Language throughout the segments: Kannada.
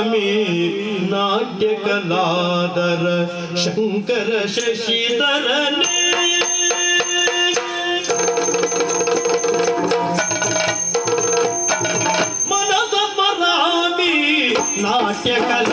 Swami नाट्यकलादर Shankar शशिधरने मनसपरामि नाट्यकला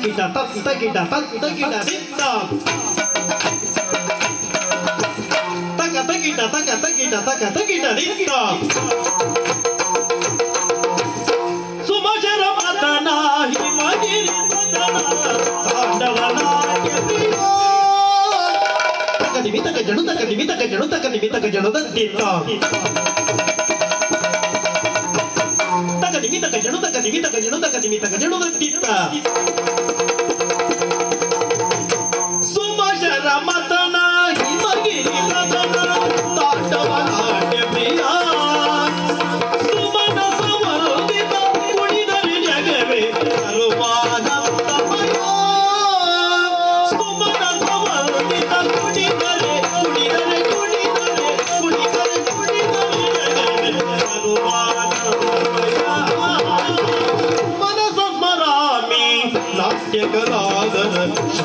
take it down, take it down, take it down, take it down, take it down. Taka, take it down, taka, take it down, taka, take it down, take it down. Jangan takkan dimintakan, jangan takkan ಮಿತ ಕಜಣದ ಕಜಿ ಮಿತ ಕಜಣದ ಕಜಿ ಮಿತ ಕಜಣದ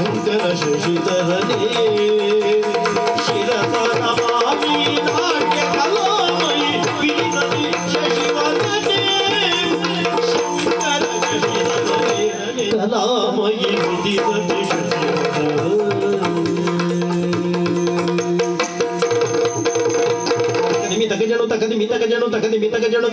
ಶಂಕರ ಶಶಿಧರೇ ಶಿರತರಮಾಮಿ ನಾಟ್ಯ ಕಲಾಮಯಿ ವಿನಿಮಿ ಶಶಿವದನೆ ಶಂಕರ ಶಶಿಧರೇ ಕಲಾಮಯಿ ವಿನಿಮಿ ತಗಜಣು ತಗದಿ ಮಿತಗಜಣು ತಗದಿ ಮಿತಗಜಣು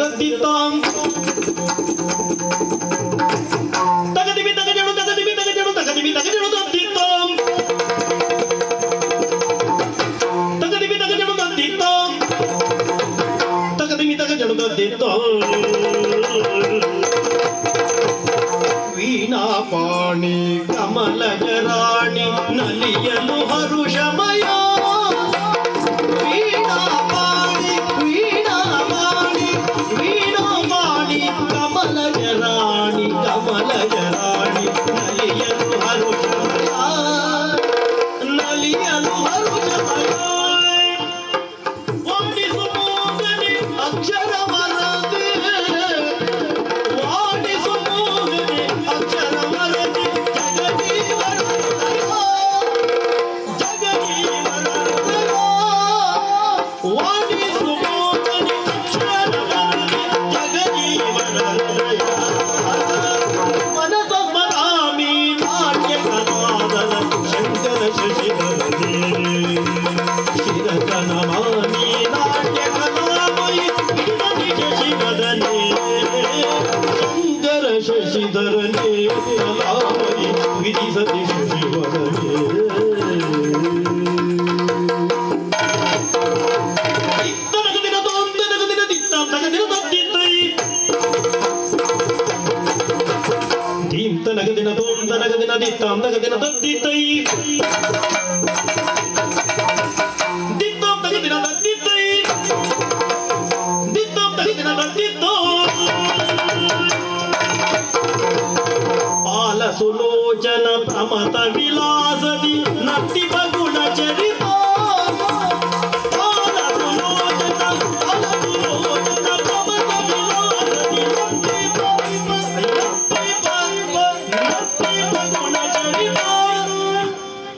ಕಾಮದಾಗ ದಿನ ದದ್ದಿತೈ ದಿತ್ತಾಮದಾಗ ದಿನ ದದ್ದಿತೈ ದಿತ್ತಾಮದಾಗ ದಿನ ದದ್ದಿತ್ತು ಪಾಲ ಸುಲೋಚನ ಪ್ರಮತ ವಿಲಾಸದಿ ನಟ್ಟಿ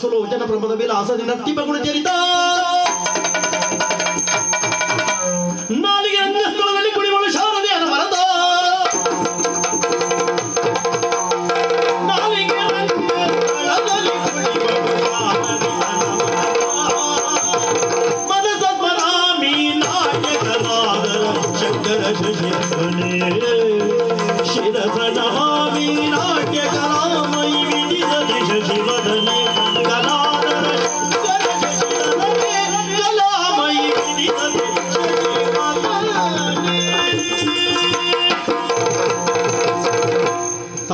ಸುಲೋಚನ ಪ್ರಮದ ವಿಲಾಸದಿ ನಟ್ಟಿ ಬಗುಣ ಚರಿತ ನಾಲಿಗೆ ಅಂಗಸ್ಥಳದಲ್ಲಿ ಕುಡಿಗಳು ಶಾರದೆಯ ಮರದ ಶಿರಸನ ಮೀನಾ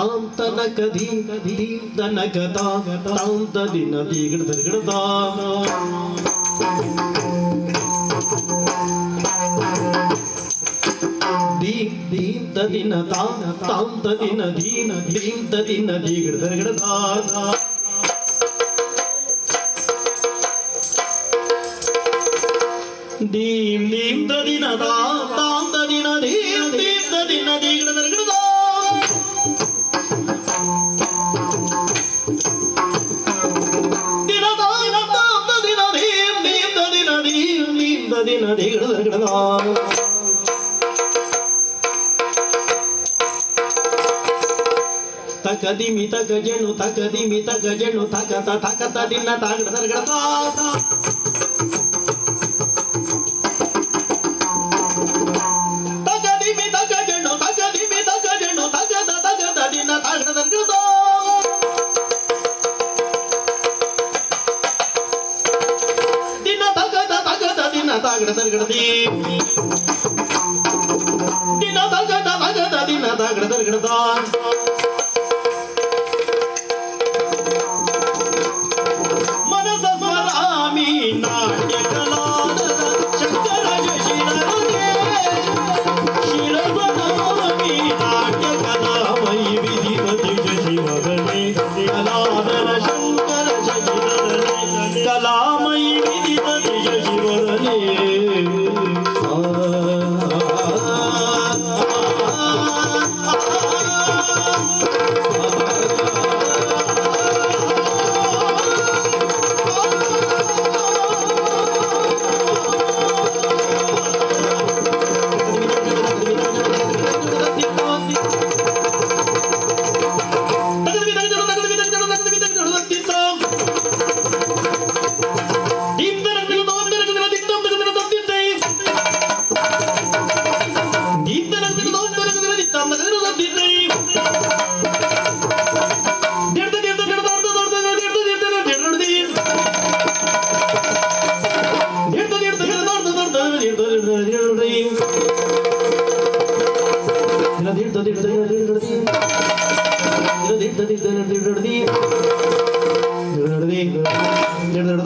ತಾಂತನ ಕದಿ ದೀಪ್ತನ ಗದ ತಾಂತನಿನ ದಿಗಡ ದಿಗಡದ ದೀಪ್ ದೀಪ್ತ ದಿನ ತಾ ತಾಂತ ದಿನ ದೀನ ದೀಪ್ತ ದಿನ ದಿಗಡ ದಿಗಡದ ದೀಪ್ ದೀಪ್ತ ದಿನ ತಾ ನೀರಿನಿಂದ ದಿನ ದಿಗಡದ ತಕ ದಿಮಿ ತಕ ಜಣ್ಣು ತಕ ದಿಮಿ ತಕ ತಕ ತಕ ದಿನ ತಾಗಡ Thank you.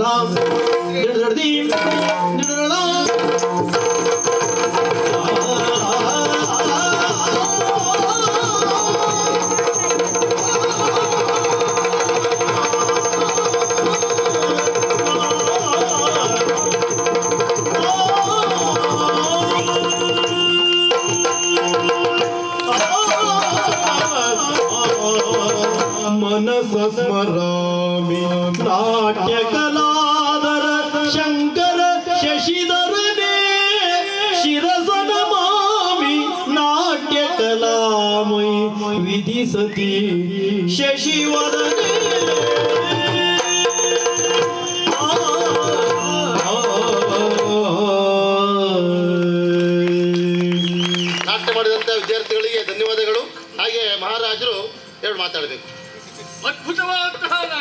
Ding, ding, ding, ಸತಿ ಶಶಿವದನೆ ನಾಟ್ಯ ಮಾಡಿದಂಥ ವಿದ್ಯಾರ್ಥಿಗಳಿಗೆ ಧನ್ಯವಾದಗಳು. ಹಾಗೆ ಮಹಾರಾಜರು ಎರಡು ಮಾತಾಡಬೇಕು. ಅದ್ಭುತವಾದಂತಹ